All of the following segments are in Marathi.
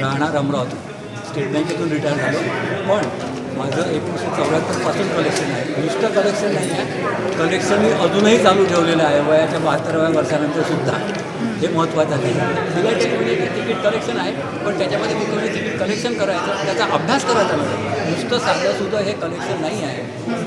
राहणार अमरावती स्टेट बँकेतून रिटायर झालो. पण माझं एकोणीसशे चौऱ्याहत्तरपासून कलेक्शन आहे. नुसतं कलेक्शन नाही आहे. कलेक्शन मी अजूनही चालू ठेवलेलं आहे. वयाच्या बहात्तराव्या वर्षानंतर सुद्धा. हे महत्त्वाचं आहे. फिलाटेली म्हणजे तिकीट कलेक्शन आहे. पण त्याच्यामध्ये मी कमी तिकीट कलेक्शन करायचं? त्याचा अभ्यास करायचा नाही नुसतं साधंसुद्धा हे कलेक्शन नाही आहे.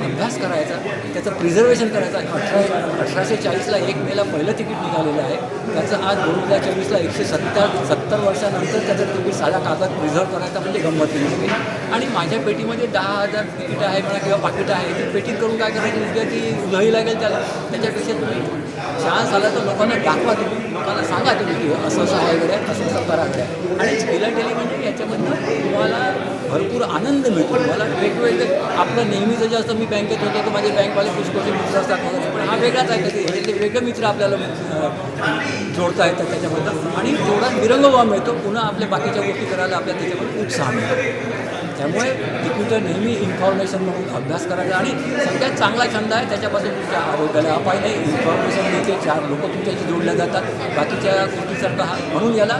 अभ्यास करायचा त्याचं प्रिझर्वेशन करायचं. अठरा अठराशे चाळीसला एक मेला पहिलं तिकीट निघालेलं आहे. त्याचं आज दोन हजार चोवीसला एकशे सत्तर सत्तर वर्षानंतर त्याचं तिकीट साधा कागद प्रिझर्व करायचा म्हणजे गंमत नाही आणि माझ्या पेटीमध्ये दहा हजार तिकीट आहे म्हणा किंवा पाकिट आहे ती पेटी करून काय करायची? उद्या ती उधळी लागेल त्याला. त्याच्यापेक्षा तुम्ही चान्स आला तर लोकांना दाखवा तुम्ही. लोकांना सांगा तुम्ही की असं असं आहे असं असं करा गड्या. आणि फिलाटेली म्हणजे याच्यामधनं तुम्हाला भरपूर आनंद मिळतो. मला वेगवेगळे आपलं नेहमीचं जे असतं मी बँकेत होतो तर माझे बँकवाले पुष्कळचे मित्र असतात. पण हा वेगळाच आहे कधी. ह्याच्यातले वेगळे मित्र आपल्याला जोडता येतात त्याच्याबद्दल. आणि थोडा विरंगवा मिळतो पुन्हा आपल्या बाकीच्या गोष्टी करायला आपल्या त्याच्यामध्ये उत्साह मिळतो. त्यामुळे तिकीटं नेहमी इन्फॉर्मेशन म्हणून अभ्यास करायचा. आणि सगळ्यात चांगला छंद आहे त्याच्यापासून तुमच्या आरोग्याला अपाय नाही. इन्फॉर्मेशन मिळते. चार लोक तुमच्याशी जोडल्या जातात. बाकीच्या गोष्टीसारखं हा म्हणून याला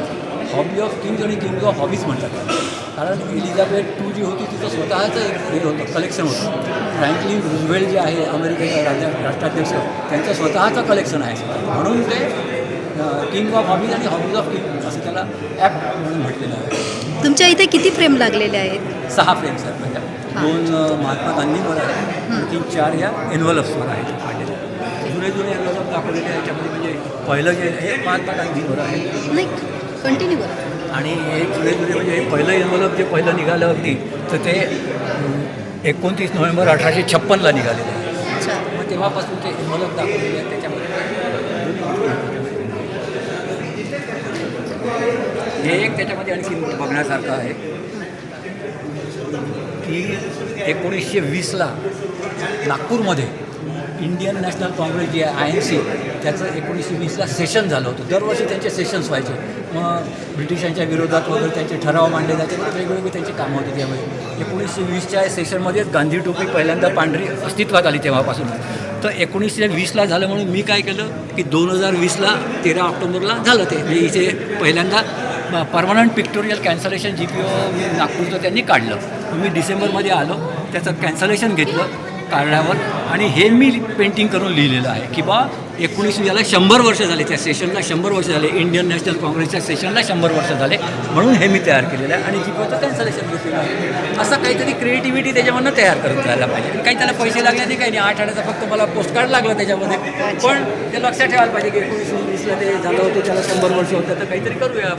हॉबी ऑफ किंग्ज आणि किंग ऑफ हॉबीज म्हणतात. कारण एलिझाबेथ टू जी होती तिचं स्वतःचं एक हे होतं कलेक्शन होतं. फ्रँकलिन रुझवेल्ट जे आहे अमेरिकेचा राजा राष्ट्राध्यक्ष त्यांचं स्वतःचं कलेक्शन आहे. म्हणून ते किंग ऑफ हॉबीज आणि हॉबीज ऑफ किंग असं त्याला ॲप म्हणून म्हटलेलं आहे. तुमच्या इथे किती फ्रेम लागलेले आहेत? सहा फ्रेम्स आहेत माझ्या. दोन महात्मा गांधींवर आहेत. आणखी चार या एन्व्हलप्सवर आहेत. काढलेले जुने जुने एन्व्हलप दाखवलेले आहे याच्यामध्ये म्हणजे पहिलं जे हे महात्मा गांधींवर आहे. नाही कंटिन्यू आणि हे जुने जुने म्हणजे हे पहिलं एन्व्हलप जे पहिलं निघालं अगदी तर ते एकोणतीस नोव्हेंबर अठराशे छप्पनला निघालेलं आहे. अच्छा. मग तेव्हापासून ते एन्व्हलप दाखवलेले आहेत त्याच्यामध्ये. हे एक त्याच्यामध्ये आणखी बघण्यासारखं आहे की एकोणीसशे वीसला नागपूरमध्ये इंडियन नॅशनल काँग्रेस जे आहे आय एन सी त्याचं एकोणीसशे वीसला सेशन झालं होतं. दरवर्षी त्यांचे सेशन्स व्हायचे. मग ब्रिटिशांच्या विरोधात वगैरे त्यांचे ठराव मांडले जायचे. वेगवेगळी वेगवेगळे त्यांची कामं होती त्यामुळे. एकोणीसशे वीसच्या सेशनमध्येच गांधी टोपी पहिल्यांदा पांढरी अस्तित्वात आली तेव्हापासून. तर एकोणीसशे वीसला झालं म्हणून मी काय केलं की दोन हजार वीसला तेरा ऑक्टोबरला झालं ते. म्हणजे इथे पहिल्यांदा permanent pictorial cancellation G P O नागपूरचं त्यांनी काढलं. मी डिसेंबरमध्ये आलो त्याचं कॅन्सलेशन घेतलं. काढल्यावर आणि हे मी पेंटिंग करून लिहिलेलं आहे की बा एकोणीस याला शंभर वर्ष झाले त्या सेशनला शंभर वर्ष झाले इंडियन नॅशनल काँग्रेसच्या सेशनला शंभर वर्ष झाले म्हणून हे मी तयार केलेलं आहे. आणि जीपीओचं कॅन्सलेशन घेतलेलं आहे असं काहीतरी क्रिएटिव्हिटी त्याच्यामधनं तयार करत जायला पाहिजे. आणि काही त्याला पैसे लागले नाही काही नाही. आठ आण्याचा फक्त मला पोस्टकार्ड लागलं त्याच्यामध्ये. पण ते लक्षात ठेवायला पाहिजे की एकोणीसशे वीसला ते झालं होतं त्याला शंभर वर्ष होतं तर काहीतरी करूया.